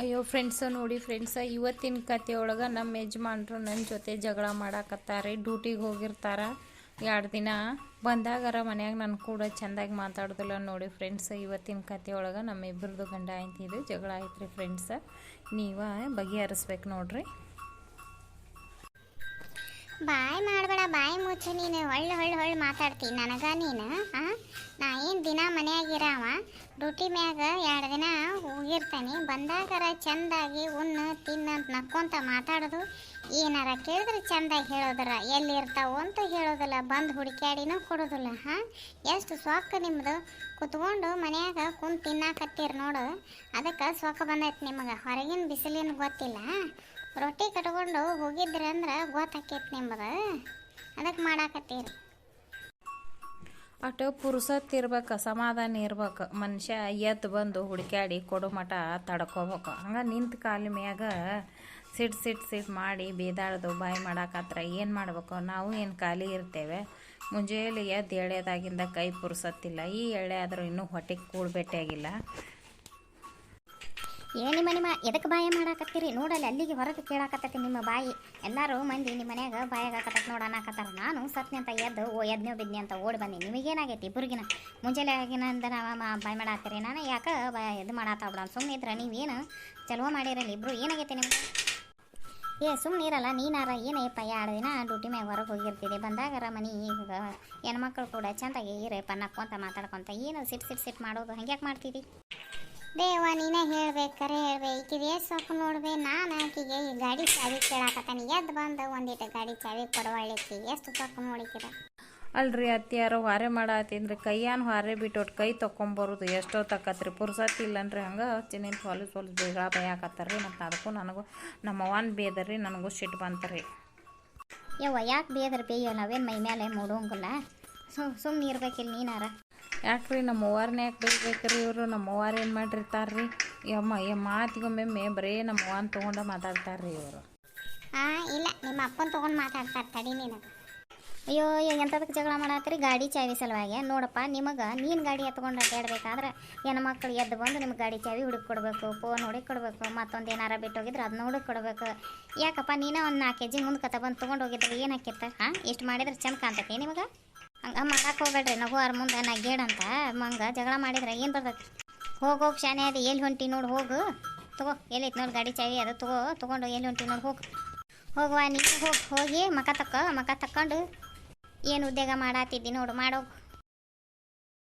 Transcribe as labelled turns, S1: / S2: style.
S1: ಅಯ್ಯೋ ಫ್ರೆಂಡ್ಸ ನೋಡಿ ಫ್ರೆಂಡ್ಸ ಇವತ್ತಿನ ಕತೆ ಒಳಗೆ ನಮ್ಮ ಯಜಮಾನ್ರು ನನ್ನ ಜೊತೆ ಜಗಳ ಮಾಡಾಕತ್ತಾರೆ ಡ್ಯೂಟಿಗೆ ಹೋಗಿರ್ತಾರೆ. ಎರಡು ದಿನ ಬಂದಾಗರ ಮನ್ಯಾಗ ನನ್ನ ಕೂಡ ಚೆಂದಾಗಿ ಮಾತಾಡೋದಿಲ್ಲ ನೋಡಿ ಫ್ರೆಂಡ್ಸ್ ಇವತ್ತಿನ ಕತೆ ಒಳಗೆ ನಮ್ಮ ಇಬ್ಬರದು ಗಂಡ ಆಯ್ತಿದ್ದು ಜಗಳ ಆಯ್ತು ರೀ ಫ್ರೆಂಡ್ಸ ನೀವ ಬಗೆಹರಿಸ್ಬೇಕು ನೋಡ್ರಿ.
S2: ಬಾಯ್ ಮಾಡಬೇಡ, ಬಾಯಿ ಮುಚ್ಚು ನೀನು. ಹೊಳ್ಳು ಹೊಳ್ಳು ಹೊಳ್ಳು ಮಾತಾಡ್ತೀನಿ ನನಗ ನೀನು? ನಾ ಏನು ದಿನ ಮನೆಯಾಗಿರವ? ಡ್ಯೂಟಿ ಮ್ಯಾಗ ಎರಡು ದಿನ ಹೋಗಿರ್ತಾನೆ. ಬಂದಾಗರ ಚಂದಾಗಿ ಉಣ್ಣು, ತಿನ್ನು ಅಂತ ನಕ್ಕೊಂತ ಮಾತಾಡೋದು. ಏನಾರ ಕೇಳಿದ್ರೆ ಚಂದಾಗಿ ಹೇಳೋದ್ರ. ಎಲ್ಲಿ ಇರ್ತಾವು ಅಂತ ಹೇಳೋದಿಲ್ಲ. ಬಂದು ಹುಡುಕ್ಯಾಡಿನೂ ಕೊಡೋದಿಲ್ಲ ಹಾಂ ಎಷ್ಟು ಸೊಕ್ಕ ನಿಮ್ಮದು ಕುತ್ಕೊಂಡು ಮನ್ಯಾಗ ಕುಂತು ತಿನ್ನಾಕತ್ತೀರಿ ನೋಡು. ಅದಕ್ಕೆ ಸೊಕ್ಕ ಬಂದೈತೆ ನಿಮಗೆ. ಹೊರಗಿನ ಬಿಸಿಲಿನ ಗೊತ್ತಿಲ್ಲ ರೊಟ್ಟಿ ಕಟ್ಕೊಂಡು ಹೋಗಿದ್ರಿ ಅಂದ್ರೆ ಗೊತ್ತಾಕೈತಿ ನಿಮ್ಮದು ಅದಕ್ಕೆ ಮಾಡಾಕತ್ತೀರಿ.
S1: ಅಟ್ಟು ಪುರುಸತ್ ಇರ್ಬೇಕು, ಸಮಾಧಾನ ಇರ್ಬೇಕು. ಮನುಷ್ಯ ಎದ್ದು ಬಂದು ಹುಡುಕ್ಯಾಡಿ ಕೊಡು ಮಠ ತಡ್ಕೋಬೇಕು. ಹಂಗೆ ನಿಂತ ಕಾಲ ಮ್ಯಾಗ ಸಿಟ್ ಸಿಟ್ ಸಿಟ್ ಮಾಡಿ ಬೇದಾಡ್ದು ಬಾಯಿ ಮಾಡಾಕತ್ರ ಏನು ಮಾಡ್ಬೇಕು? ನಾವು ಏನು ಖಾಲಿ ಇರ್ತೇವೆ? ಮುಂಜಾನೆ ಎದ್ದು ಎಳೆದಾಗಿಂದ ಕೈ ಪುರುಸತ್ತಿಲ್ಲ. ಈ ಎಳೆ ಆದರೂ ಇನ್ನೂ ಹೊಟ್ಟೆಗೆ ಕೂಡ್ಬೆಟ್ಟಾಗಿಲ್ಲ
S2: ಏನು ನಿಮ್ಮ ನಿಮ್ಮ ಎದಕ್ಕೆ ಬಾಯಿ ಮಾಡಾಕತ್ತೀರಿ? ನೋಡಲ್ಲಿ ಅಲ್ಲಿಗೆ ಹೊರಗೆ ಕೇಳಾಕತ್ತೈತಿ ನಿಮ್ಮ ಬಾಯಿ. ಎಲ್ಲರೂ ಮಂದಿ ನಿಮ್ಮ ಮನ್ಯಾಗ ಬಾಯಾಗ ನೋಡ ನಾನು ಸತ್ನೆ ಅಂತ ಎದ್ದು, ಓ, ಎದ್ನೋ ಬಿದ್ನಿ ಅಂತ ಓಡಿ ಬಂದಿ. ನಿಮಗೇನಾಗೈತಿ ಇಬ್ಬರಿಗಿನ ಮುಂಜಾನೆ ಆಗಿನಿಂದ ನಾವು ಬಾಯಿ ಮಾಡಾತ್ತೀರಿ. ನಾನು ಯಾಕೆ ಬಾಯ ಇದು ಮಾಡಾತಾವ ಬಿಡ ಸುಮ್ಮನೆ ಇದ್ರೆ, ನೀವೇನು ಚಲೋ ಮಾಡಿರಲ್ಲ ಇಬ್ಬರು ಏನಾಗೈತಿ ನಿಮ್ಗೆ? ಏ ಸುಮ್ಮನೆ ಇರಲ್ಲ, ನೀನಾರ ಏನಯ್ಯಪ್ಪ ಎರಡು ದಿನ ಡ್ಯೂಟಿ ಮ್ಯಾಗ ಹೊರಗೆ ಹೋಗಿರ್ತೀನಿ ಬಂದಾಗರ ಮನೆ ಈಗ ಹೆಣ್ಮಕ್ಳು ಕೂಡ ಚೆಂದಾಗಿ ಇರಪ್ಪ ನಕ್ಕೊಂತ ಮಾತಾಡ್ಕೊಂತ, ಏನು ಸಿಟ್ ಸಿಟ್ ಸಿಟ್ ಮಾಡೋದು? ಹಂಗ್ಯಾಕೆ ಮಾಡ್ತೀರಿ? ದೇವ ನೀನೇ ಹೇಳ್ಬೇಕು ಕರೆ ಹೇಳ್ಬೇ. ಈಕಿಗೆ ಸೊಪ್ಪು ನೋಡ್ಬೇ. ನಾನು ಆಕಿಗೆ ಈ ಗಾಡಿ ಚಾವಿ ಕೇಳಾಕತ್ತಾನೆ. ಎದ್ದು ಬಂದು ಒಂದಿಟ್ಟು ಗಾಡಿ ಚಾವಿ ಕೊಡವಳ್ಳಿಕ್ಕಿ ಎಷ್ಟು ಸೊಪ್ಪು ನೋಡಿಕಿರ
S1: ಅಲ್ರಿ ವಾರೆ ಹೊರೆ ಅಂದ್ರೆ ಕೈಯಾನ ಹೊರೆ ಬಿಟ್ಟೊಟ್ಟು ಕೈ ತೊಗೊಂಬರೋದು ಎಷ್ಟೋ ತಕ್ಕತ್ರಿ. ಪುರ್ಸತ್ ಇಲ್ಲನ್ರಿ ಹಂಗೆ. ಚಿನ್ನ ಹೊಲಸು ಹೊಲಸು ಬೇಗ ಬೈಯಾಕತ್ತಾರ್ರಿ ಮತ್ತು ಅದಕ್ಕೂ ನನಗೂ ನಮ್ಮ ಅವನ್ ಬೇದರಿ. ನನಗೂ ಸಿಟ್ಟು ಬಂತರಿ.
S2: ಯವ್ವ ಯಾಕೆ ಬೇದ್ರ ಬೇಯೋ ನಾವೇನು ಮೈ ಮೇಲೆ ಮೂಡೋಂಗಿಲ್ಲ. ಸುಮ್ಮನೆ ಇರ್ಬೇಕಿಲ್ಲ ನೀನಾರ.
S1: ಯಾಕ್ರಿ ನಮ್ಮ ಅವ್ವಾರನೇ ಯಾಕೆ ಬೈಬೇಕ್ರಿ ಇವರು? ನಮ್ಮ ಅವ್ವಾರ ಏನು ಮಾಡಿರ್ತಾರ್ರಿ? ಯಮ್ಮ, ಈ ಮಾತಿಗೊಮ್ಮೆ ಬರೀ ನಮ್ಮ ಅವ್ವನ ತೊಗೊಂಡು ಮಾತಾಡ್ತಾರ್ರಿ ಇವರು.
S2: ಹಾಂ ಇಲ್ಲ, ನಿಮ್ಮ ಅಪ್ಪನ ತೊಗೊಂಡು ಮಾತಾಡ್ತಾರೆ ತಡಿ ನೀನು. ಅಯ್ಯೋ ಎಂಥದಕ್ಕೆ ಜಗಳ ಮಾಡತ್ತೀರಿ? ಗಾಡಿ ಚಾವಿ ಸಲುವಾಗಿ. ನೋಡಪ್ಪ, ನಿಮಗೆ ನೀನು ಗಾಡಿ ಎತ್ಕೊಂಡು ಅಡ್ಡಾಡ್ಬೇಕಾದ್ರೆ ಹೆಣ್ಣು ಮಕ್ಕಳು ಎದ್ದು ಬಂದು ನಿಮ್ಗೆ ಗಾಡಿ ಚಾವಿ ಹುಡುಕಿ ಕೊಡಬೇಕು, ಫೋನ್ ಹುಡುಕಿ ಕೊಡಬೇಕು, ಮತ್ತೊಂದು ಏನಾರ ಬಿಟ್ಟು ಹೋಗಿದ್ರೆ ಅದನ್ನ ಹುಡುಕಿ ಕೊಡಬೇಕು. ಯಾಕಪ್ಪ, ನೀನೇ ಒಂದು ನಾಲ್ಕು ಕೆ ಜಿ ಮುಂದೆ ಕತ್ತ ಬಂದು ತೊಗೊಂಡು ಹೋಗಿದ್ರೆ? ಏನು ಹಾಕಿತ್ತ ಹಾಂ ಇಷ್ಟು ಮಾಡಿದ್ರೆ ಚಂದ ಕಾಣ್ತೈತಿ ನಿಮಗೆ? ಹಂಗೆ ಮಾಡಕ್ಕೆ ಹೋಗ್ಬೇಡ್ರಿ ನಗುವಾರ ಮುಂದೆ ನಗ್ಗೇಡ್ ಅಂತ. ಮಂಗ ಜಗಳ ಮಾಡಿದ್ರೆ ಏನು ಬರ್ತೈತಿ ಹೋಗಿ ಹೋಗಿ ಶಾನೆ ಅದು, ಎಲ್ಲಿ ಹೊಂಟಿ ನೋಡು ಹೋಗು. ತಗೋ, ಎಲ್ಲೈತಿ ನೋಡಿ ಗಾಡಿ ಚಾವಿ ಅದು ತಗೋ, ತೊಗೊಂಡು ಎಲ್ಲಿ ಹೊಂಟಿ ನೋಡಿ ಹೋಗು. ಹೋಗುವ ನೀನು ಹೋಗಿ ಹೋಗಿ ಮಕ ತಕ್ಕ, ಮಕ ತಕ್ಕೊಂಡು ಏನು ಉದ್ಯೋಗ ಮಾಡಾತಿದ್ದಿ ನೋಡು ಮಾಡೋ